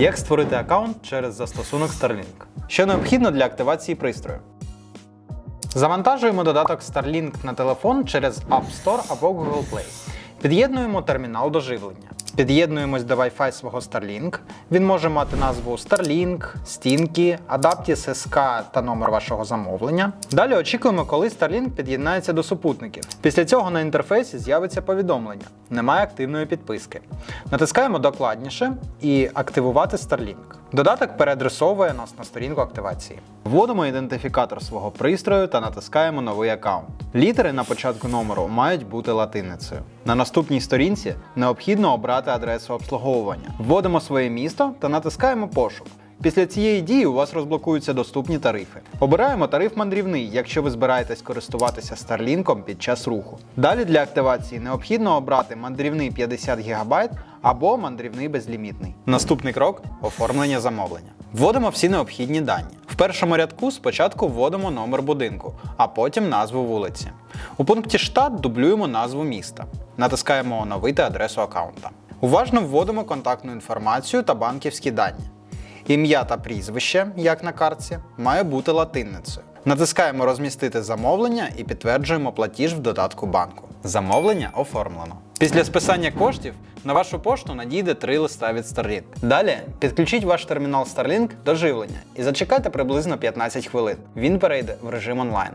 Як створити аккаунт через застосунок Starlink? Що необхідно для активації пристрою? Завантажуємо додаток Starlink на телефон через App Store або Google Play. Під'єднуємо термінал до живлення. Під'єднуємось до Wi-Fi свого Starlink. Він може мати назву Starlink, стінки, Adaptis SK та номер вашого замовлення. Далі очікуємо, коли Starlink під'єднається до супутників. Після цього на інтерфейсі з'явиться повідомлення. Немає активної підписки. Натискаємо докладніше і активувати Starlink. Додаток переадресовує нас на сторінку активації. Вводимо ідентифікатор свого пристрою та натискаємо новий аккаунт. Літери на початку номеру мають бути латиницею. На наступній сторінці необхідно обрати адресу обслуговування. Вводимо своє місто та натискаємо пошук. Після цієї дії у вас розблокуються доступні тарифи. Обираємо тариф мандрівний, якщо ви збираєтесь користуватися Starlink під час руху. Далі для активації необхідно обрати мандрівний 50 ГБ або мандрівний безлімітний. Наступний крок оформлення замовлення. Вводимо всі необхідні дані. В першому рядку спочатку вводимо номер будинку, а потім назву вулиці. У пункті штат дублюємо назву міста. Натискаємо оновити адресу аккаунта. Уважно вводимо контактну інформацію та банківські дані. Ім'я та прізвище, як на картці, має бути латинницею. Натискаємо розмістити замовлення і підтверджуємо платіж в додатку банку. Замовлення оформлено. Після списання коштів на вашу пошту надійде три листа від Starlink. Далі підключіть ваш термінал Starlink до живлення і зачекайте приблизно 15 хвилин. Він перейде в режим онлайн.